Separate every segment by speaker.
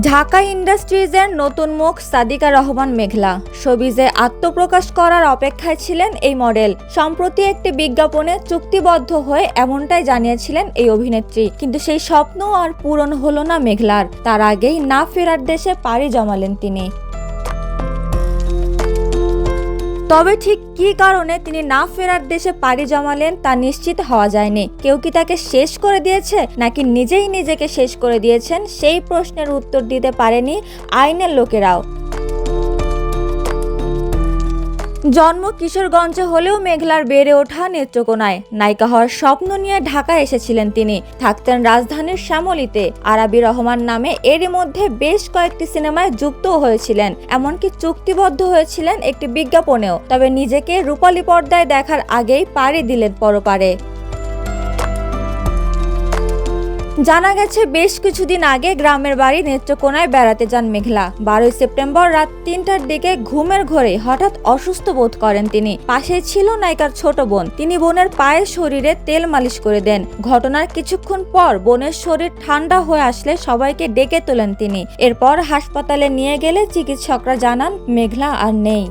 Speaker 1: ঢাকা ইন্ডাস্ট্রিজের নতুন মুখ সাদিকা রহমান মেঘলা। শোবিজে আত্মপ্রকাশ করার অপেক্ষায় ছিলেন এই মডেল। সম্প্রতি একটি বিজ্ঞাপনে চুক্তিবদ্ধ হয়ে এমনটাই জানিয়েছিলেন এই অভিনেত্রী। কিন্তু সেই স্বপ্ন আর পূরণ হলো না মেঘলার। তার আগেই না ফেরার দেশে পাড়ি জমালেন তিনি। তবে ঠিক কি কারণে তিনি না ফেরার দেশে পাড়ি জমালেন তা নিশ্চিত হওয়া যায়নি। কেউ কি তাকে শেষ করে দিয়েছে, নাকি নিজেই নিজেকে শেষ করে দিয়েছেন, সেই প্রশ্নের উত্তর দিতে পারেনি আইনের লোকেরাও। জন্ম কিশোরগঞ্জে হলেও মেঘলার বেড়ে ওঠা নেত্রকোনায়। নায়িকা হওয়ার স্বপ্ন নিয়ে ঢাকা এসেছিলেন তিনি। থাকতেন রাজধানীর শ্যামলিতে। আরাবি রহমান নামে এরই মধ্যে বেশ কয়েকটি সিনেমায় যুক্তও হয়েছিলেন। এমনকি চুক্তিবদ্ধ হয়েছিলেন একটি বিজ্ঞাপনেও। তবে নিজেকে রূপালী পর্দায় দেখার আগেই পাড়ি দিলেন পরপারে। জানা গেছে, বেশ কিছুদিন আগে গ্রামের বাড়ি নেত্রকোনায় বেড়াতে যান মেঘলা। বারোই সেপ্টেম্বর রাত তিনটার দিকে ঘুমের ঘরে হঠাৎ অসুস্থ বোধ করেন তিনি। পাশে ছিল নায়িকার ছোট বোন। তিনি বোনের পায়ে শরীরে তেল মালিশ করে দেন। ঘটনার কিছুক্ষণ পর বোনের শরীর ঠান্ডা হয়ে আসলে সবাইকে ডেকে তোলেন তিনি। এরপর হাসপাতালে নিয়ে গেলে চিকিৎসকরা জানান, মেঘলা আর নেই।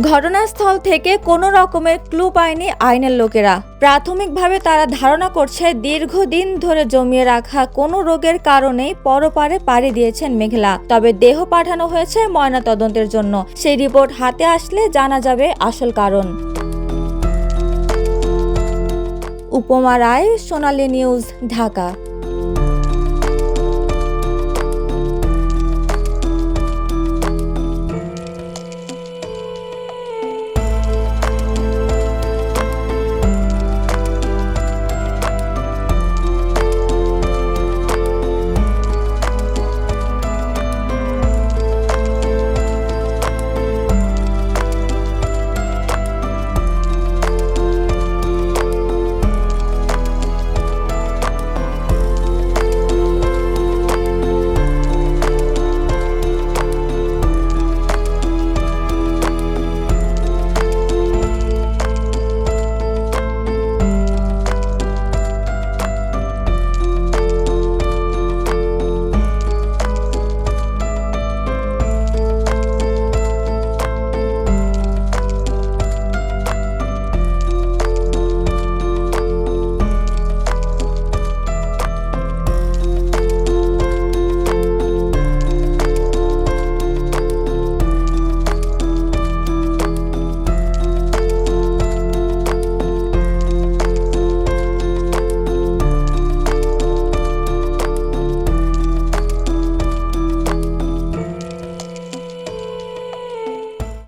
Speaker 1: ঘটনাস্থল থেকে কোনো রকমের ক্লু পায়নি আইনের লোকেরা। প্রাথমিকভাবে তারা ধারণা করছে, দীর্ঘদিন ধরে জমিয়ে রাখা কোনো রোগের কারণেই পরপারে পাড়ি দিয়েছেন মেঘলা। তবে দেহ পাঠানো হয়েছে ময়না তদন্তের জন্য। সেই রিপোর্ট হাতে আসলে জানা যাবে আসল কারণ। উপমা রায়, সোনালী নিউজ, ঢাকা।